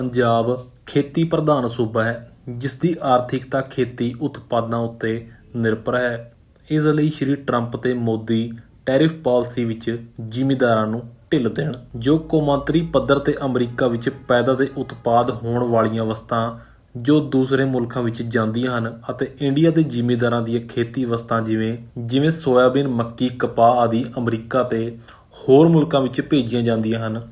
ਪੰਜਾਬ ਖੇਤੀ ਪ੍ਰਧਾਨ ਸੂਬਾ ਹੈ ਜਿਸ ਦੀ ਆਰਥਿਕਤਾ ਖੇਤੀ ਉਤਪਾਦਾਂ ਉੱਤੇ ਨਿਰਭਰ ਹੈ। ਇਸ ਲਈ ਸ਼੍ਰੀ ਟਰੰਪ ਤੇ ਮੋਦੀ ਟੈਰਿਫ ਪਾਲਿਸੀ ਵਿੱਚ ਜ਼ਿਮੀਦਾਰਾਂ ਨੂੰ ਢਿੱਲ ਦੇਣ, ਜੋ ਕੌਮਾਂਤਰੀ ਪੱਧਰ ਤੇ ਅਮਰੀਕਾ ਵਿੱਚ ਪੈਦਾ ਦੇ ਉਤਪਾਦ ਹੋਣ ਵਾਲੀਆਂ ਵਸਤਾਂ, ਜੋ ਦੂਸਰੇ ਮੁਲਕਾਂ ਵਿੱਚ ਜਾਂਦੀਆਂ ਹਨ ਅਤੇ ਇੰਡੀਆ ਦੇ ਜ਼ਿਮੀਦਾਰਾਂ ਦੀਆਂ ਖੇਤੀ ਵਸਤਾਂ ਜਿਵੇਂ ਜਿਵੇਂ ਸੋਇਆਬੀਨ, ਮੱਕੀ, ਕਪਾਹ ਆਦਿ ਅਮਰੀਕਾ ਤੇ ਹੋਰ ਮੁਲਕਾਂ ਵਿੱਚ ਭੇਜੀਆਂ ਜਾਂਦੀਆਂ ਹਨ।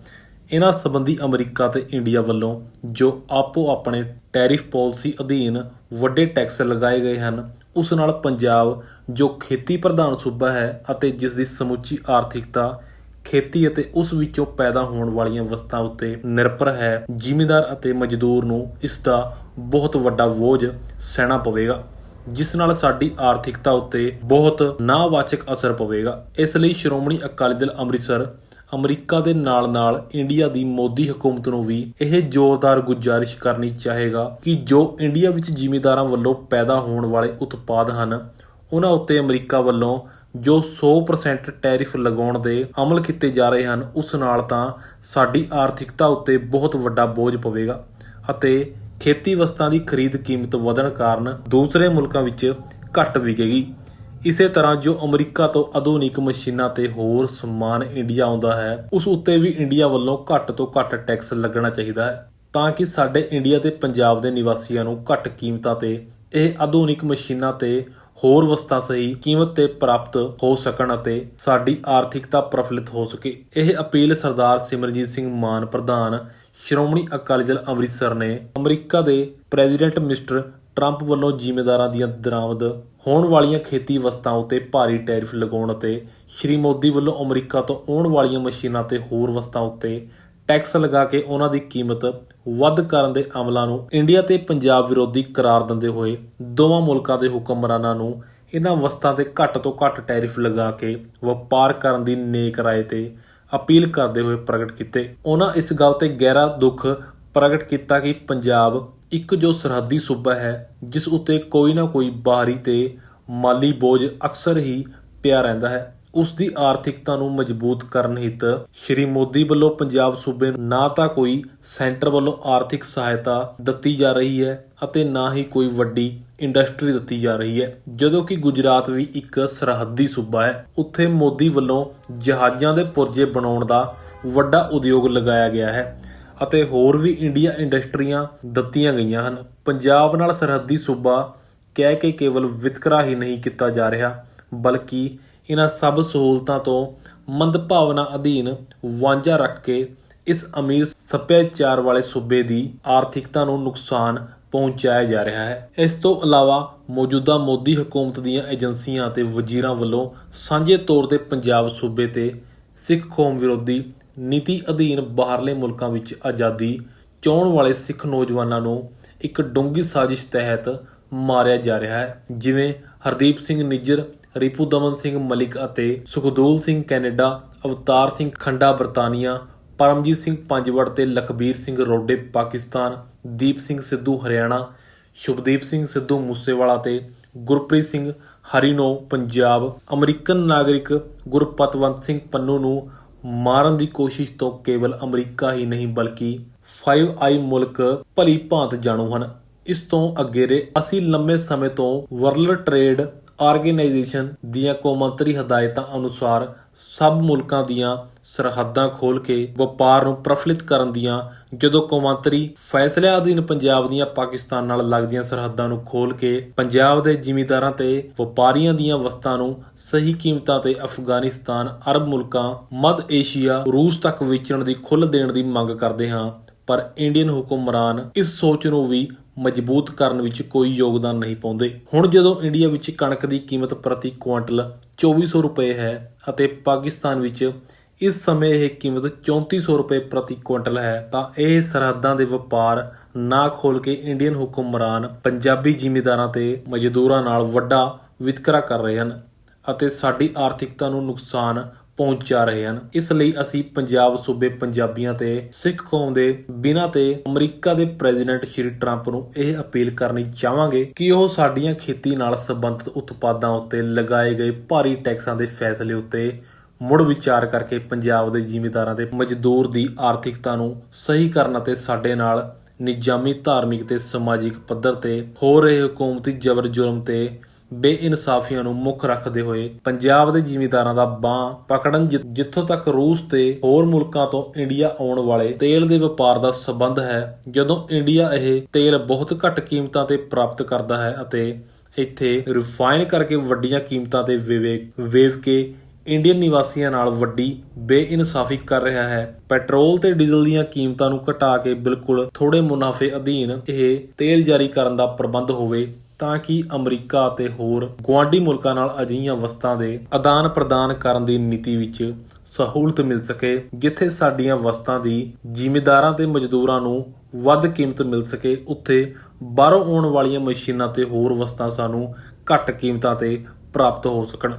ਇਹਨਾਂ ਸੰਬੰਧੀ ਅਮਰੀਕਾ ਤੇ ਇੰਡੀਆ ਵੱਲੋਂ ਜੋ ਆਪੋ ਆਪਣੇ ਟੈਰਿਫ ਪਾਲਿਸੀ ਅਧੀਨ ਵੱਡੇ ਟੈਕਸ ਲਗਾਏ ਗਏ ਹਨ, ਉਸ ਨਾਲ ਪੰਜਾਬ, ਜੋ ਖੇਤੀ ਪ੍ਰਧਾਨ ਸੂਬਾ ਹੈ ਅਤੇ ਜਿਸ ਦੀ ਸਮੁੱਚੀ ਆਰਥਿਕਤਾ, ਖੇਤੀ ਅਤੇ ਉਸ ਵਿੱਚੋਂ ਪੈਦਾ ਹੋਣ ਵਾਲੀਆਂ ਵਸਤਾਂ ਉੱਤੇ ਨਿਰਭਰ ਹੈ, ਜ਼ਿਮੀਂਦਾਰ ਅਤੇ ਮਜ਼ਦੂਰ ਨੂੰ ਇਸ ਦਾ ਬਹੁਤ ਵੱਡਾ ਬੋਝ ਸਹਿਣਾ ਪਵੇਗਾ, ਜਿਸ ਨਾਲ ਸਾਡੀ ਆਰਥਿਕਤਾ ਉੱਤੇ ਬਹੁਤ ਨਾਵਾਚਕ ਅਸਰ ਪਵੇਗਾ। ਇਸ ਲਈ ਸ਼੍ਰੋਮਣੀ ਅਕਾਲੀ ਦਲ ਅੰਮ੍ਰਿਤਸਰ ਅਮਰੀਕਾ ਦੇ ਨਾਲ-ਨਾਲ ਇੰਡੀਆ ਦੀ ਮੋਦੀ ਹਕੂਮਤ ਨੂੰ ਵੀ ਇਹ ਜ਼ੋਰਦਾਰ ਗੁਜ਼ਾਰਿਸ਼ ਕਰਨੀ ਚਾਹੇਗਾ ਕਿ ਜੋ ਇੰਡੀਆ ਵਿੱਚ ਜ਼ਿਮੀਦਾਰਾਂ ਵੱਲੋਂ ਪੈਦਾ ਹੋਣ ਵਾਲੇ ਉਤਪਾਦ ਹਨ, ਉਹਨਾਂ ਉੱਤੇ ਅਮਰੀਕਾ ਵੱਲੋਂ ਜੋ 100% ਟੈਰਿਫ ਲਗਾਉਣ ਦੇ ਅਮਲ ਕੀਤੇ ਜਾ ਰਹੇ ਹਨ, ਉਸ ਨਾਲ ਤਾਂ ਸਾਡੀ ਆਰਥਿਕਤਾ ਉੱਤੇ ਬਹੁਤ ਵੱਡਾ ਬੋਝ ਪਵੇਗਾ ਅਤੇ ਖੇਤੀ ਵਸਤਾਂ ਦੀ ਖਰੀਦ ਕੀਮਤ ਵਧਣ ਕਾਰਨ ਦੂਸਰੇ ਮੁਲਕਾਂ ਵਿੱਚ ਘੱਟ ਵਿਕੇਗੀ। ਇਸੇ ਤਰ੍ਹਾਂ ਜੋ ਅਮਰੀਕਾ ਤੋਂ ਆਧੁਨਿਕ ਮਸ਼ੀਨਾਂ ਤੇ ਹੋਰ ਸਮਾਨ ਇੰਡੀਆ ਆਉਂਦਾ ਹੈ, ਉਸ ਉੱਤੇ ਵੀ ਇੰਡੀਆ ਵੱਲੋਂ ਘੱਟ ਤੋਂ ਘੱਟ ਟੈਕਸ ਲੱਗਣਾ ਚਾਹੀਦਾ ਹੈ, ਤਾਂ ਕਿ ਸਾਡੇ ਇੰਡੀਆ ਤੇ ਪੰਜਾਬ ਦੇ ਨਿਵਾਸੀਆਂ ਨੂੰ ਘੱਟ ਕੀਮਤਾਂ ਤੇ ਇਹ ਆਧੁਨਿਕ ਮਸ਼ੀਨਾਂ ਤੇ ਹੋਰ ਵਸਤਾਂ ਸਹੀ ਕੀਮਤ ਤੇ ਪ੍ਰਾਪਤ ਹੋ ਸਕਣ ਅਤੇ ਸਾਡੀ ਆਰਥਿਕਤਾ ਪ੍ਰਫੁੱਲਿਤ ਹੋ ਸਕੇ। ਇਹ ਅਪੀਲ ਸਰਦਾਰ ਸਿਮਰਜੀਤ ਸਿੰਘ ਮਾਨ, ਪ੍ਰਧਾਨ ਸ਼੍ਰੋਮਣੀ ਅਕਾਲੀ ਦਲ ਅੰਮ੍ਰਿਤਸਰ ਨੇ ਅਮਰੀਕਾ ਦੇ ਪ੍ਰੈਜ਼ੀਡੈਂਟ ਮਿਸਟਰ ਟਰੰਪ ਵੱਲੋਂ ਜ਼ਿਮੀਂਦਾਰਾਂ ਦੀਆਂ ਦਰਾਮਦ ਹੋਣ ਵਾਲੀਆਂ ਖੇਤੀ ਵਸਤਾਂ ਉੱਤੇ ਭਾਰੀ ਟੈਰਿਫ ਲਗਾਉਣ ਅਤੇ ਸ਼੍ਰੀ ਮੋਦੀ ਵੱਲੋਂ ਅਮਰੀਕਾ ਤੋਂ ਆਉਣ ਵਾਲੀਆਂ ਮਸ਼ੀਨਾਂ ਤੇ ਹੋਰ ਵਸਤਾਂ ਉੱਤੇ ਟੈਕਸ ਲਗਾ ਕੇ ਉਹਨਾਂ ਦੀ ਕੀਮਤ ਵੱਧ ਕਰਨ ਦੇ ਅਮਲਾਂ ਨੂੰ ਇੰਡੀਆ ਤੇ ਪੰਜਾਬ ਵਿਰੋਧੀ ਕਰਾਰ ਦਿੰਦੇ ਹੋਏ ਦੋਵਾਂ ਮੁਲਕਾਂ ਦੇ ਹੁਕਮਰਾਨਾਂ ਨੂੰ ਇਹਨਾਂ ਵਸਤਾਂ ਤੇ ਘੱਟ ਤੋਂ ਘੱਟ ਟੈਰਿਫ ਲਗਾ ਕੇ ਵਪਾਰ ਕਰਨ ਦੀ ਨੇਕ ਰਾਏ ਤੇ ਅਪੀਲ ਕਰਦੇ ਹੋਏ ਪ੍ਰਗਟ ਕੀਤੇ। ਉਹਨਾਂ ਇਸ ਗੱਲ ਤੇ ਗਹਿਰਾ ਦੁੱਖ ਪ੍ਰਗਟ ਕੀਤਾ ਕਿ ਪੰਜਾਬ ਇੱਕ ਜੋ ਸਰਹੱਦੀ ਸੂਬਾ ਹੈ, ਜਿਸ ਉੱਤੇ ਕੋਈ ਨਾ ਕੋਈ ਬਾਹਰੀ ਤੇ ਮਾਲੀ ਬੋਝ ਅਕਸਰ ਹੀ ਪਿਆ ਰਹਿੰਦਾ ਹੈ, ਉਸ ਦੀ ਆਰਥਿਕਤਾ ਨੂੰ ਮਜ਼ਬੂਤ ਕਰਨ ਹਿੱਤ ਸ਼੍ਰੀ ਮੋਦੀ ਵੱਲੋਂ ਪੰਜਾਬ ਸੂਬੇ ਨੂੰ ਨਾ ਤਾਂ ਕੋਈ ਸੈਂਟਰ ਵੱਲੋਂ ਆਰਥਿਕ ਸਹਾਇਤਾ ਦਿੱਤੀ ਜਾ ਰਹੀ ਹੈ ਅਤੇ ਨਾ ਹੀ ਕੋਈ ਵੱਡੀ ਇੰਡਸਟਰੀ ਦਿੱਤੀ ਜਾ ਰਹੀ ਹੈ। ਜਦੋਂ ਕਿ ਗੁਜਰਾਤ ਵੀ ਇੱਕ ਸਰਹੱਦੀ ਸੂਬਾ ਹੈ, ਉੱਥੇ ਮੋਦੀ ਵੱਲੋਂ ਜਹਾਜ਼ਾਂ ਦੇ ਪੁਰਜੇ ਬਣਾਉਣ ਦਾ ਵੱਡਾ ਉਦਯੋਗ ਲਗਾਇਆ ਗਿਆ ਹੈ। ਅਤੇ ਹੋਰ ਵੀ ਇੰਡੀਆ ਇੰਡਸਟਰੀਆਂ ਦਿੱਤੀਆਂ ਗਈਆਂ ਹਨ। ਪੰਜਾਬ ਨਾਲ ਸਰਹੱਦੀ ਸੂਬਾ ਕਹਿ ਕੇ ਕੇਵਲ ਵਿਤਕਰਾ ਹੀ ਨਹੀਂ ਕੀਤਾ ਜਾ ਰਿਹਾ, ਬਲਕਿ ਇਹਨਾਂ ਸਭ ਸਹੂਲਤਾਂ ਤੋਂ ਮੰਦਭਾਵਨਾ ਅਧੀਨ ਵਾਂਝਾ ਰੱਖ ਕੇ ਇਸ ਅਮੀਰ ਸੱਭਿਆਚਾਰ ਵਾਲੇ ਸੂਬੇ ਦੀ ਆਰਥਿਕਤਾ ਨੂੰ ਨੁਕਸਾਨ ਪਹੁੰਚਾਇਆ ਜਾ ਰਿਹਾ ਹੈ। ਇਸ ਤੋਂ ਇਲਾਵਾ ਮੌਜੂਦਾ ਮੋਦੀ ਹਕੂਮਤ ਦੀਆਂ ਏਜੰਸੀਆਂ ਅਤੇ ਵਜ਼ੀਰਾਂ ਵੱਲੋਂ ਸਾਂਝੇ ਤੌਰ ਤੇ ਪੰਜਾਬ ਸੂਬੇ ਤੇ ਸਿੱਖ ਕੌਮ ਵਿਰੋਧੀ ਨੀਤੀ ਅਧੀਨ ਬਾਹਰਲੇ ਮੁਲਕਾਂ ਵਿੱਚ ਆਜ਼ਾਦੀ ਚਾਹੁਣ ਵਾਲੇ ਸਿੱਖ ਨੌਜਵਾਨਾਂ ਨੂੰ ਇੱਕ ਡੂੰਗੀ ਸਾਜ਼ਿਸ਼ ਤਹਿਤ ਮਾਰਿਆ ਜਾ ਰਿਹਾ ਹੈ। ਜਿਵੇਂ ਹਰਦੀਪ ਸਿੰਘ ਨਿੱਜਰ, ਰਿਪੂ ਦਮਨ ਸਿੰਘ ਮਲਿਕ ਅਤੇ ਸੁਖਦੂਲ ਸਿੰਘ ਕੈਨੇਡਾ, ਅਵਤਾਰ ਸਿੰਘ ਖੰਡਾ ਬਰਤਾਨੀਆ, ਪਰਮਜੀਤ ਸਿੰਘ ਪੰਜਵੜ ਤੇ ਲਖਬੀਰ ਸਿੰਘ ਰੋਡੇ ਪਾਕਿਸਤਾਨ, ਦੀਪ ਸਿੰਘ ਸਿੱਧੂ ਹਰਿਆਣਾ, ਸ਼ੁਭਦੀਪ ਸਿੰਘ ਸਿੱਧੂ ਮੂਸੇਵਾਲਾ ਤੇ ਗੁਰਪ੍ਰੀਤ ਸਿੰਘ ਹਰੀਨੋ ਪੰਜਾਬ, ਅਮਰੀਕਨ ਨਾਗਰਿਕ ਗੁਰਪਤਵੰਤ ਸਿੰਘ ਪੰਨੂ ਨੂੰ ਮਾਰਨ ਦੀ ਕੋਸ਼ਿਸ਼ ਤੋਂ ਕੇਵਲ ਅਮਰੀਕਾ ਹੀ ਨਹੀਂ, ਬਲਕਿ 5 ਆਈ ਮੁਲਕ ਭਲੀ ਭਾਂਤ ਜਾਣੂ ਹਨ। ਇਸ ਤੋਂ ਅੱਗੇਰੇ ਅਸੀਂ ਲੰਮੇ ਸਮੇਂ ਤੋਂ ਵਰਲਡ ਟ੍ਰੇਡ ਆਰਗੇਨਾਈਜੇਸ਼ਨ ਦੀਆਂ ਕੌਮਾਂਤਰੀ ਹਦਾਇਤਾਂ ਅਨੁਸਾਰ ਸਭ ਮੁਲਕਾਂ ਦੀਆਂ ਸਰਹੱਦਾਂ ਖੋਲ ਕੇ ਵਪਾਰ ਨੂੰ ਪ੍ਰਫੁੱਲਿਤ ਕਰਨ ਦੀਆਂ ਜਦੋਂ ਕੌਮਾਂਤਰੀ ਫੈਸਲਿਆਂ ਅਧੀਨ ਪੰਜਾਬ ਦੀਆਂ ਪਾਕਿਸਤਾਨ ਨਾਲ ਲੱਗਦੀਆਂ ਸਰਹੱਦਾਂ ਨੂੰ ਖੋਲ ਕੇ ਪੰਜਾਬ ਦੇ ਜ਼ਿਮੀਂਦਾਰਾਂ ਤੇ ਵਪਾਰੀਆਂ ਦੀਆਂ ਵਸਤਾਂ ਨੂੰ ਸਹੀ ਕੀਮਤਾਂ ਤੇ ਅਫਗਾਨਿਸਤਾਨ, ਅਰਬ ਮੁਲਕਾਂ, ਮੱਧ ਏਸ਼ੀਆ, ਰੂਸ ਤੱਕ ਵੇਚਣ ਦੀ ਖੁੱਲ੍ਹ ਦੇਣ ਦੀ ਮੰਗ ਕਰਦੇ ਹਾਂ। ਪਰ ਇੰਡੀਅਨ ਹੁਕਮਰਾਨ ਇਸ ਸੋਚ ਨੂੰ ਵੀ ਮਜ਼ਬੂਤ ਕਰਨ ਵਿੱਚ ਕੋਈ ਯੋਗਦਾਨ ਨਹੀਂ ਪਾਉਂਦੇ। ਹੁਣ ਜਦੋਂ ਇੰਡੀਆ ਵਿੱਚ ਕਣਕ ਦੀ ਕੀਮਤ ਪ੍ਰਤੀ ਕੁਇੰਟਲ 2400 ਰੁਪਏ ਹੈ ਅਤੇ ਪਾਕਿਸਤਾਨ ਵਿੱਚ ਇਸ ਸਮੇਂ ਇਹ ਕੀਮਤ 3400 ਰੁਪਏ ਪ੍ਰਤੀ ਕੁਇੰਟਲ ਹੈ, ਤਾਂ ਇਹ ਸਰਹੱਦਾਂ ਦੇ ਵਪਾਰ ਨਾ ਖੋਲ ਕੇ ਇੰਡੀਅਨ ਹੁਕਮਰਾਨ ਪੰਜਾਬੀ ਜ਼ਿਮੀਂਦਾਰਾਂ ਤੇ ਮਜ਼ਦੂਰਾਂ ਨਾਲ ਵੱਡਾ ਵਿਤਕਰਾ ਕਰ ਰਹੇ ਹਨ ਅਤੇ ਸਾਡੀ ਆਰਥਿਕਤਾ ਨੂੰ ਨੁਕਸਾਨ ਪਹੁੰਚਾ ਰਹੇ ਹਨ। ਇਸ ਲਈ ਅਸੀਂ ਪੰਜਾਬ ਸੂਬੇ ਪੰਜਾਬੀਆਂ ਤੇ ਸਿੱਖ ਕੌਮ ਦੇ ਬਿਨਾਂ ਤੇ ਅਮਰੀਕਾ ਦੇ ਪ੍ਰੈਜ਼ੀਡੈਂਟ ਸ਼੍ਰੀ ਟਰੰਪ ਨੂੰ ਇਹ ਅਪੀਲ ਕਰਨੀ ਚਾਹਾਂਗੇ ਕਿ ਉਹ ਸਾਡੀਆਂ ਖੇਤੀ ਨਾਲ ਸੰਬੰਧਿਤ ਉਤਪਾਦਾਂ ਉੱਤੇ ਲਗਾਏ ਗਏ ਭਾਰੀ ਟੈਕਸਾਂ ਦੇ ਫੈਸਲੇ ਉੱਤੇ ਮੁੜ ਵਿਚਾਰ ਕਰਕੇ ਪੰਜਾਬ ਦੇ ਜ਼ਿਮੀਂਦਾਰਾਂ ਤੇ ਮਜ਼ਦੂਰ ਦੀ ਆਰਥਿਕਤਾ ਨੂੰ ਸਹੀ ਕਰਨ ਅਤੇ ਸਾਡੇ ਨਾਲ ਨਿਜਾਮੀ ਧਾਰਮਿਕ ਤੇ ਸਮਾਜਿਕ ਪੱਧਰ ਤੇ ਹੋ ਰਹੇ ਹਕੂਮਤੀ ਜ਼ਬਰ ਜ਼ੁਲਮ ਤੇ ਬੇਇਨਸਾਫੀਆਂ ਨੂੰ ਮੁੱਖ ਰੱਖਦੇ ਹੋਏ ਪੰਜਾਬ ਦੇ ਜ਼ਿਮੀਂਦਾਰਾਂ ਦਾ ਬਾਹ ਪਕੜਨ ਜਿ- ਜਿੱਥੋਂ ਤੱਕ ਰੂਸ ਤੇ ਹੋਰ ਮੁਲਕਾਂ ਤੋਂ ਇੰਡੀਆ ਆਉਣ ਵਾਲੇ ਤੇਲ ਦੇ ਵਪਾਰ ਦਾ ਸਬੰਧ ਹੈ, ਜਦੋਂ ਇੰਡੀਆ ਇਹ ਤੇਲ ਬਹੁਤ ਘੱਟ ਕੀਮਤਾਂ ਤੇ ਪ੍ਰਾਪਤ ਕਰਦਾ ਹੈ ਅਤੇ ਇੱਥੇ ਰਿਫਾਈਨ ਕਰਕੇ ਵੱਡੀਆਂ ਕੀਮਤਾਂ ਤੇ ਵੇਵੇ, ਵੇਵ ਕੇ ਇੰਡੀਅਨ ਨਿਵਾਸੀਆਂ ਨਾਲ ਵੱਡੀ ਬੇਇਨਸਾਫੀ ਕਰ ਰਿਹਾ ਹੈ, ਪੈਟਰੋਲ ਤੇ ਡੀਜ਼ਲ ਦੀਆਂ ਕੀਮਤਾਂ ਨੂੰ ਘਟਾ ਕੇ ਬਿਲਕੁਲ ਥੋੜੇ ਮੁਨਾਫੇ ਅਧੀਨ ਇਹ ਤੇਲ ਜਾਰੀ ਕਰਨ ਦਾ ਪ੍ਰਬੰਧ ਹੋਵੇ। ਤਾਂ ਕਿ ਅਮਰੀਕਾ ਅਤੇ ਹੋਰ ਗੁਆਂਢੀ ਮੁਲਕਾਂ ਨਾਲ ਅਜਿਹੀਆਂ ਵਸਤਾਂ ਦੇ ਆਦਾਨ ਪ੍ਰਦਾਨ ਕਰਨ ਦੀ ਨੀਤੀ ਵਿੱਚ ਸਹੂਲਤ ਮਿਲ ਸਕੇ, ਜਿੱਥੇ ਸਾਡੀਆਂ ਵਸਤਾਂ ਦੀ ਜ਼ਿਮੀਂਦਾਰਾਂ ਤੇ ਮਜ਼ਦੂਰਾਂ ਨੂੰ ਵੱਧ ਕੀਮਤ ਮਿਲ ਸਕੇ, ਉੱਥੇ ਬਾਹਰੋਂ ਆਉਣ ਵਾਲੀਆਂ ਮਸ਼ੀਨਾਂ ਤੇ ਹੋਰ ਵਸਤਾਂ ਸਾਨੂੰ ਘੱਟ ਕੀਮਤਾਂ ਤੇ ਪ੍ਰਾਪਤ ਹੋ ਸਕਣ।